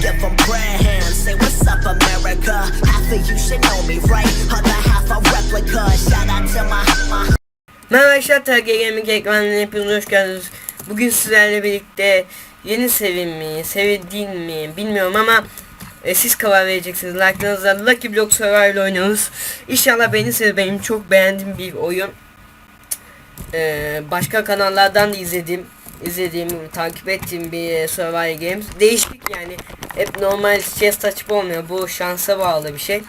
give them prayer hands. Say what's up, America. Half of you should know me, right? Other half a replica. Shout out to my my. Merhaba arkadaşlar, Gaming ekranına hepiniz hoş geldiniz. Bugün sizlerle birlikte yeni sevim mi, sevi değil mi bilmiyorum ama e, siz karar vereceksiniz. Like'larınızla Lucky Block Survival oynuyoruz. İnşallah beğenirsiniz. Benim çok beğendiğim bir oyun. E, başka kanallardan da izlediğim, izlediğim, takip ettiğim bir e, Survival Games. Değişik yani. Hep normal chest açıp olmuyor. Bu şansa bağlı bir şey.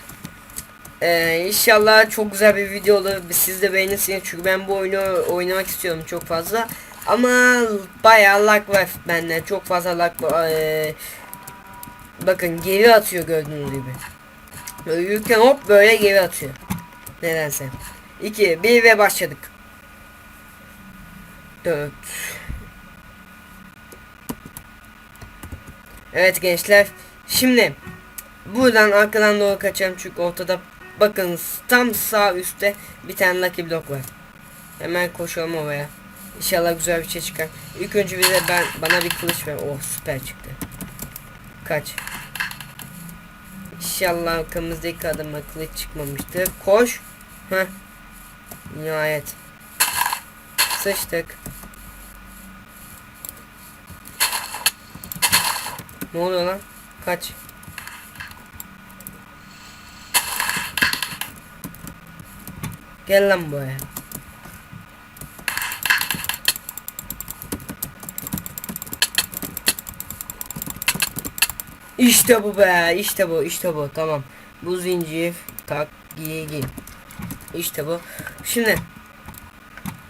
Ee, inşallah çok güzel bir video olur. Siz de beğenirsiniz çünkü ben bu oyunu oynamak istiyorum çok fazla. Ama bayağı lag var bende. Çok fazla lag. Ee, bakın geri atıyor gördüğünüz gibi. Yürürken hop böyle geri atıyor. Nedense. 2, 1 ve başladık. 4 Evet gençler. Şimdi buradan arkadan doğru kaçacağım çünkü ortada bakın tam sağ üstte bir tane lucky block var. Hemen koşalım oraya. İnşallah güzel bir şey çıkar. İlk önce bize ben bana bir kılıç ver. Oh süper çıktı. Kaç. İnşallah arkamızdaki adama kılıç çıkmamıştır. Koş. Heh. Nihayet. Sıçtık. Ne oluyor lan? Kaç. Gel lan buraya. İşte bu be, işte bu, işte bu. Tamam. Bu zincir tak giy giy. İşte bu. Şimdi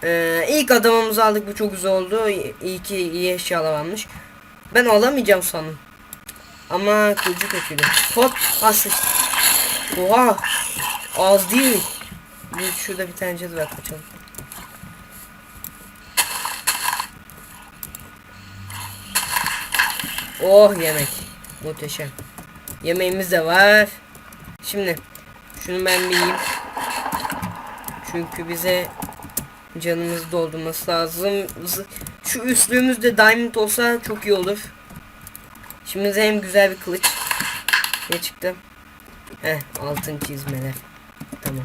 ee, ilk adamımızı aldık. Bu çok güzel oldu. İyi ki iyi eşyalar varmış. Ben alamayacağım sandım. Ama kılıcı kötüydü. Hop, asıl. Oha. Az değil. Bir şurada bir tane cadı var kaçalım. Oh yemek. Muhteşem. Yemeğimiz de var. Şimdi şunu ben bir yiyeyim. Çünkü bize canımızı doldurması lazım. Şu üstlüğümüzde diamond olsa çok iyi olur. Şimdi hem güzel bir kılıç. Ne çıktı? Heh altın çizmeler. Tamam.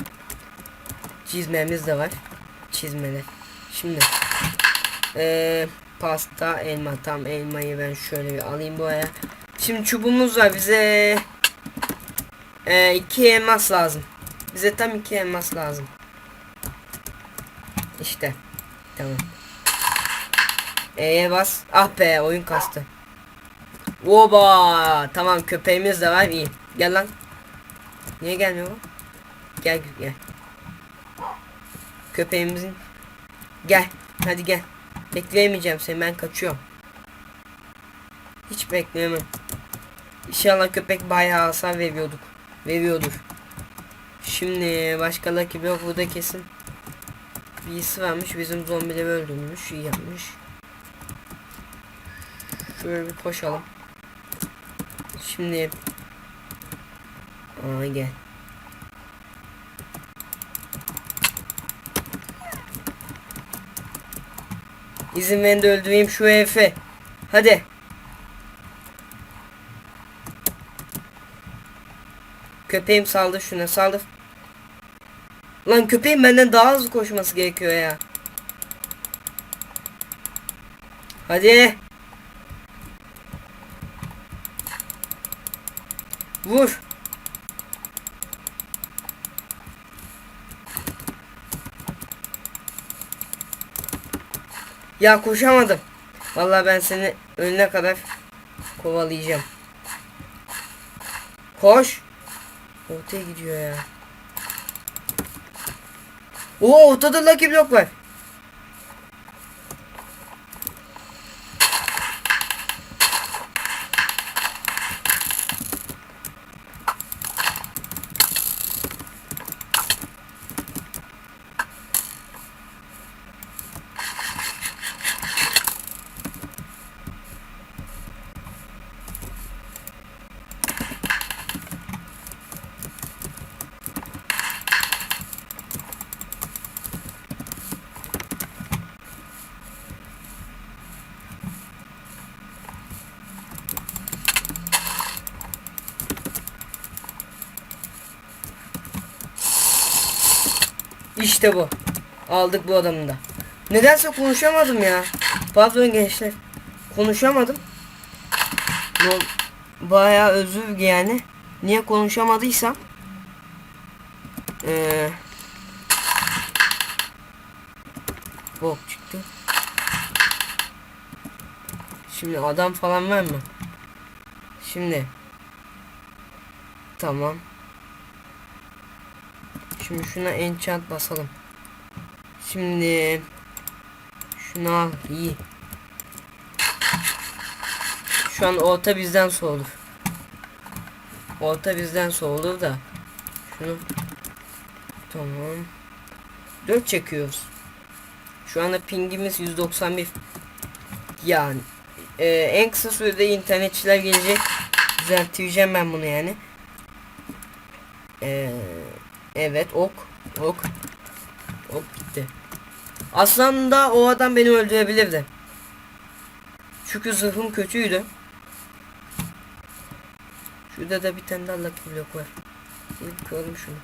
Çizmemiz de var. Çizmeler. Şimdi. Ee, pasta elma. Tam elmayı ben şöyle bir alayım buraya. Şimdi çubuğumuz var. Bize ee, iki elmas lazım. Bize tam iki elmas lazım. İşte. Tamam. E'ye bas. Ah be oyun kastı. Oba! Tamam köpeğimiz de var iyi. Gel lan. Niye gelmiyor? Gel gel. Köpeğimizin. Gel. Hadi gel. Bekleyemeyeceğim seni ben kaçıyorum. Hiç bekleyemem. İnşallah köpek bayağı hasar veriyorduk. Veriyordur. Şimdi başka Lucky Block burada kesin. Birisi varmış bizim zombileri öldürmüş. iyi yapmış. Şöyle bir koşalım. Şimdi Aa gel. İzin verin de öldüreyim şu herifi. Hadi. Köpeğim saldır şuna saldır. Lan köpeğim benden daha hızlı koşması gerekiyor ya. Hadi. Vur. Ya koşamadım. Vallahi ben seni önüne kadar kovalayacağım. Koş. Ortaya gidiyor ya. Oo ortada Lucky Block var. İşte bu. Aldık bu adamı da. Nedense konuşamadım ya. Pardon gençler. Konuşamadım. Bayağı özür yani. Niye konuşamadıysam. Eee. Bok çıktı. Şimdi adam falan var mı? Şimdi. Tamam. Şimdi şuna enchant basalım. Şimdi şunu al iyi. Şu an orta bizden soğulur. Orta bizden soğulur da. Şunu tamam. 4 çekiyoruz. Şu anda pingimiz 191. Yani e, en kısa sürede internetçiler gelecek. Düzelteceğim ben bunu yani. E, evet ok ok ok gitti. Aslında o adam beni öldürebilirdi. Çünkü zırhım kötüydü. Şurada da bir tane daha lucky block var. Bir şunu.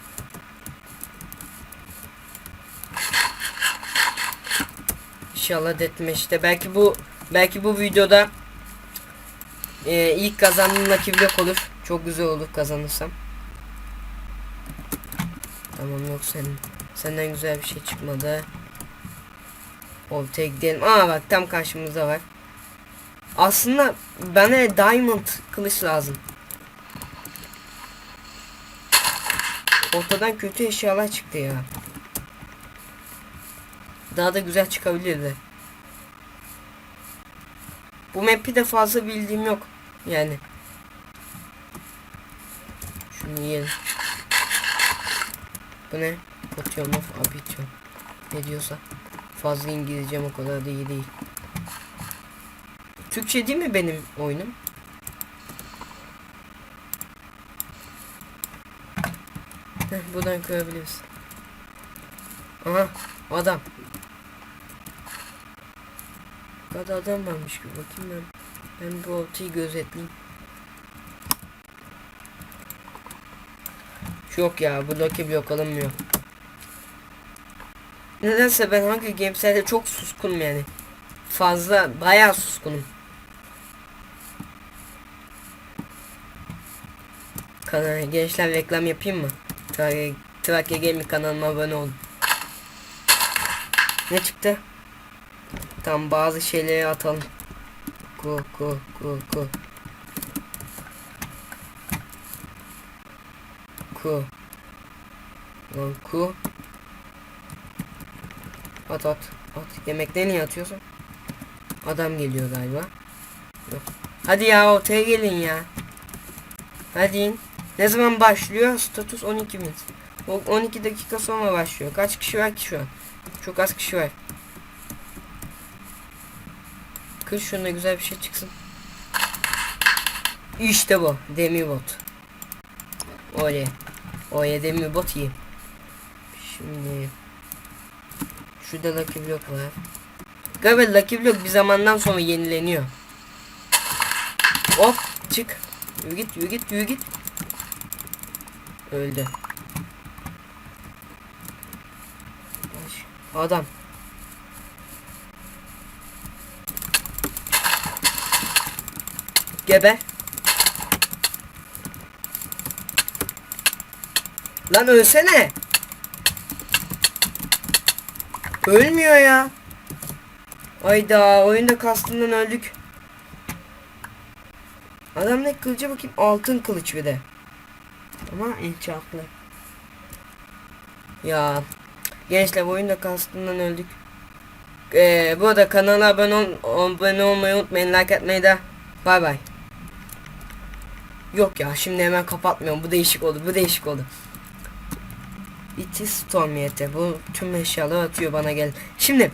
İnşallah deathmatch'te belki bu belki bu videoda e, ilk kazandığım lucky block olur. Çok güzel olur kazanırsam. Tamam yok sen senden güzel bir şey çıkmadı. Ortaya gidelim. Aa bak tam karşımızda var. Aslında bana diamond kılıç lazım. Ortadan kötü eşyalar çıktı ya. Daha da güzel çıkabilirdi. Bu map'i de fazla bildiğim yok. Yani. Şunu yiyelim. Bu ne? Potion of Abition. Ne diyorsa. Fazla İngilizcem o kadar da iyi değil. Türkçe değil mi benim oyunum? Heh, buradan kırabiliriz. Aha adam. Kadar adam varmış gibi bakayım ben. Ben bu ortayı gözetleyeyim. Yok ya bu Lucky Block alınmıyor. Nedense ben hangi gameslerde çok suskunum yani. Fazla bayağı suskunum. Kanal gençler reklam yapayım mı? Trakya, Trakya Gaming kanalıma abone olun. Ne çıktı? Tam bazı şeyleri atalım. Ku ku ku ku. Ku. Lan ku. At at. At. Yemekleri niye atıyorsun? Adam geliyor galiba. Yok. Hadi ya ortaya gelin ya. Hadi in. Ne zaman başlıyor? Status 12 min. O 12 dakika sonra başlıyor. Kaç kişi var ki şu an? Çok az kişi var. Kır şuna güzel bir şey çıksın. İşte bu. Demibot. Oley. Oley demibot iyi. Şimdi Şurada Lucky Block var. Galiba Lucky Block bir zamandan sonra yenileniyor. Hop çık. Yürü git yürü git yürü git. Öldü. Adam. Geber. Lan ölsene. Ölmüyor ya. Ayda oyunda kastından öldük. Adam ne kılıca bakayım altın kılıç bir de. Ama enchantlı. Ya gençler oyunda kastından öldük. Ee, bu arada kanala abone, ol, abone olmayı unutmayın like atmayı da. Bay bay. Yok ya şimdi hemen kapatmıyorum bu değişik oldu bu değişik oldu. It is storm yeti. Bu tüm eşyaları atıyor bana gel. Şimdi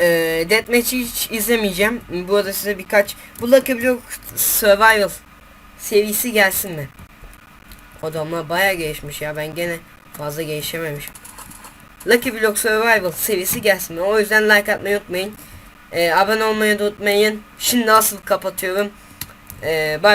e, Deathmatch'i hiç izlemeyeceğim. Bu arada size birkaç bu Lucky Block Survival serisi gelsin mi? Adamlar baya gelişmiş ya ben gene fazla gelişememişim. Lucky Block Survival serisi gelsin mi? O yüzden like atmayı unutmayın. E, abone olmayı da unutmayın. Şimdi nasıl kapatıyorum? E, bye.